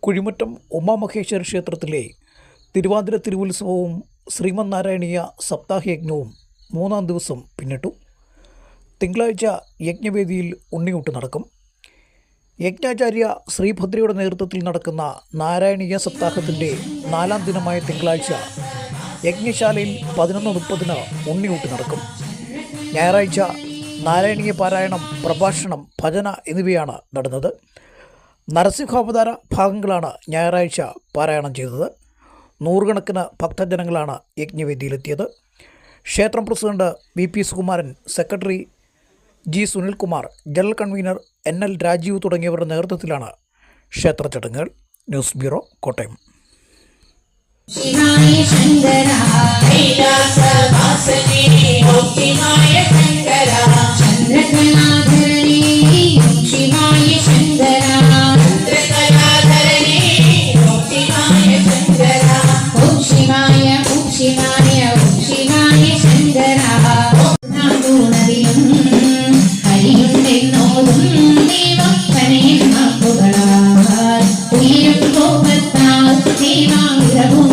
കുഴിമറ്റം ഉമാമഹേശ്വര ക്ഷേത്രത്തിലെ തിരുവാതിര തിരുവുത്സവവും ശ്രീമന്നാരായണീയ സപ്താഹയജ്ഞവും മൂന്നാം ദിവസം പിന്നിട്ടു. തിങ്കളാഴ്ച യജ്ഞവേദിയിൽ ഉണ്ണിയൂട്ട് നടക്കും. യജ്ഞാചാര്യ ശ്രീഭദ്രയുടെ നേതൃത്വത്തിൽ നടക്കുന്ന നാരായണീയ സപ്താഹത്തിന്റെ നാലാം ദിനമായ തിങ്കളാഴ്ച യജ്ഞശാലയിൽ പതിനൊന്ന് മുപ്പതിന് ഉണ്ണിയൂട്ട് നടക്കും. ഞായറാഴ്ച നാരായണീയ പാരായണം പ്രഭാഷണം ഭജന എന്നിവയാണ് നടന്നത്. നരസിംഹാവതാര ഭാഗങ്ങളാണ് ഞായറാഴ്ച പാരായണം ചെയ്തത്. നൂറുകണക്കിന് ഭക്തജനങ്ങളാണ് യജ്ഞവേദിയിലെത്തിയത്. ക്ഷേത്രം president V P Sukumaran secretary G Sunilkumar general convener N L Rajeev തുടങ്ങിയവരുടെ നേതൃത്വത്തിലാണ് ക്ഷേത്ര ചടങ്ങുകൾ ന്യൂസ് ബ്യൂറോ കോട്ടയം. ശിവായ ഓം ശിവായ ഓം ശിവായ ശങ്കര. നദിയും ഹരിയുണ്ടെന്നോതും ദൈവപ്പനെ മാപ്പുകളാൽ. ഉയരും കോപത്താൽ ദൈവാഗ്രഹവും